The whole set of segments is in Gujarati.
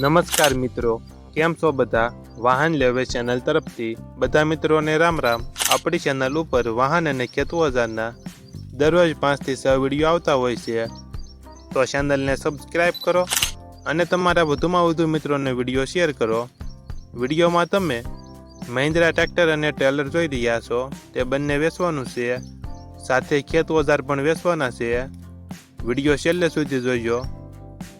નમસ્કાર મિત્રો, કેમ છો બધા? વાહન લેવે ચેનલ તરફથી બધા મિત્રોને રામ રામ. આપણી ચેનલ ઉપર વાહન અને ખેતુ હજારના દરરોજ પાંચથી છ વીડિયો આવતા હોય છે. તો ચેનલને સબસ્ક્રાઈબ કરો અને તમારા વધુમાં વધુ મિત્રોને વીડિયો શેર કરો. વિડીયોમાં તમે મહિન્દ્રા ટ્રેક્ટર અને ટ્રેલર જોઈ રહ્યા છો, તે બંને વેચવાનું છે. સાથે ખેત ઓજાર પણ વેચવાના છે. વીડિયો છેલ્લે સુધી જોઈજો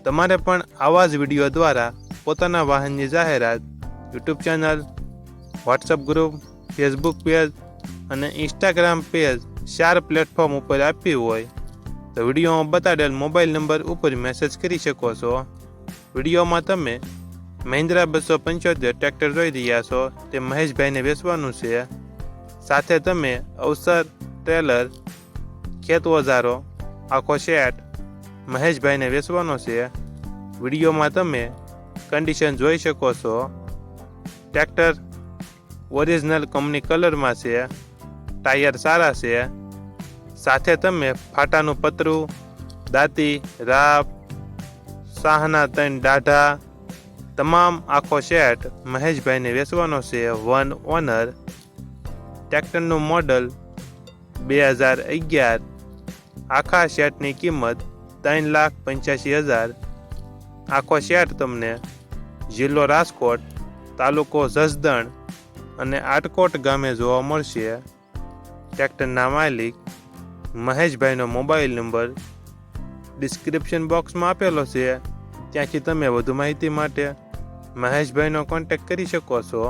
તમારે પણ આવા જ વીડિયો દ્વારા પોતાના વાહનની જાહેરાત, YouTube channel WhatsApp group, Facebook page અને ઇન્સ્ટાગ્રામ પેજ ચાર પ્લેટફોર્મ ઉપર આપવી હોય તો વિડીયોમાં બતાડેલ મોબાઈલ નંબર ઉપર મેસેજ કરી શકો છો. વિડીયોમાં તમે મહિન્દ્રા બસો પંચોતેર ટ્રેક્ટર જોઈ રહ્યા છો, તે મહેશભાઈને વેચવાનું છે. સાથે તમે અવસર, ટ્રેલર, ખેત ઓજારો, આખો સેટ મહેશભાઈને વેચવાનો છે. વિડીયોમાં તમે કન્ડિશન જોઈ શકો છો. ટ્રેક્ટર ઓરિજિનલ કંપની કલરમાં છે. ટાયર સારા છે. સાથે તમે ફાટાનું પતરું, દાંતી રાપ સાહના ત્રણ દાઢા, તમામ આખો સેટ મહેશભાઈને વેચવાનો છે. વન ઓનર ટ્રેક્ટરનું મોડલ બે હજાર અગિયાર. આખા સેટની કિંમત ત્રણ લાખ પંચ્યાસી હજાર. આખો સેટ તમને જિલ્લો રાજકોટ, તાલુકો જસદણ અને આટકોટ ગામે જોવા મળશે. ટ્રેક્ટરના માલિક મહેશભાઈનો મોબાઈલ નંબર ડિસ્ક્રિપ્શન બોક્સમાં આપેલો છે. ત્યાંથી તમે વધુ માહિતી માટે મહેશભાઈનો કોન્ટેક્ટ કરી શકો છો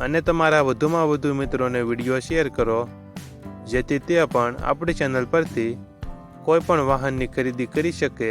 અને તમારા વધુમાં વધુ મિત્રોને વીડિયો શેર કરો, જેથી તે પણ આપણી ચેનલ પરથી કોઈ પણ વાહનની ખરીદી કરી શકે